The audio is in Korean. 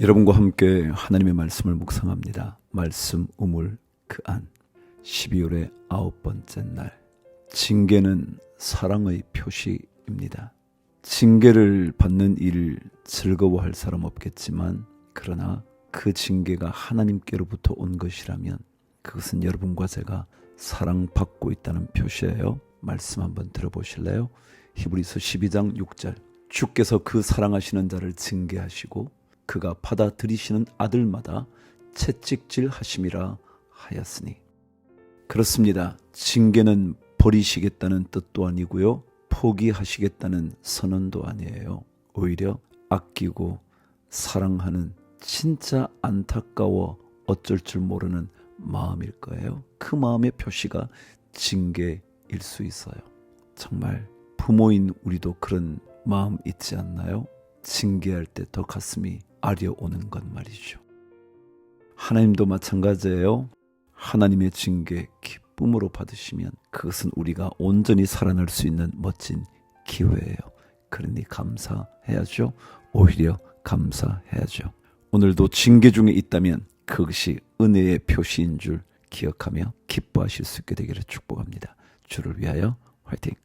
여러분과 함께 하나님의 말씀을 묵상합니다. 말씀 우물 그 안. 12월의 아홉 번째 날. 징계는 사랑의 표시입니다. 징계를 받는 일을 즐거워할 사람 없겠지만 그러나 그 징계가 하나님께로부터 온 것이라면 그것은 여러분과 제가 사랑받고 있다는 표시예요. 말씀 한번 들어보실래요? 히브리서 12장 6절. 주께서 그 사랑하시는 자를 징계하시고 그가 받아들이시는 아들마다 채찍질 하심이라 하였으니 그렇습니다. 징계는 버리시겠다는 뜻도 아니고요. 포기하시겠다는 선언도 아니에요. 오히려 아끼고 사랑하는 진짜 안타까워 어쩔 줄 모르는 마음일 거예요. 그 마음의 표시가 징계일 수 있어요. 정말 부모인 우리도 그런 마음 있지 않나요? 징계할 때 더 가슴이 아려오는 것 말이죠. 하나님도 마찬가지예요. 하나님의 징계 기쁨으로 받으시면 그것은 우리가 온전히 살아날 수 있는 멋진 기회예요. 그러니 감사해야죠. 오히려 감사해야죠. 오늘도 징계 중에 있다면 그것이 은혜의 표시인 줄 기억하며 기뻐하실 수 있게 되기를 축복합니다. 주를 위하여 화이팅!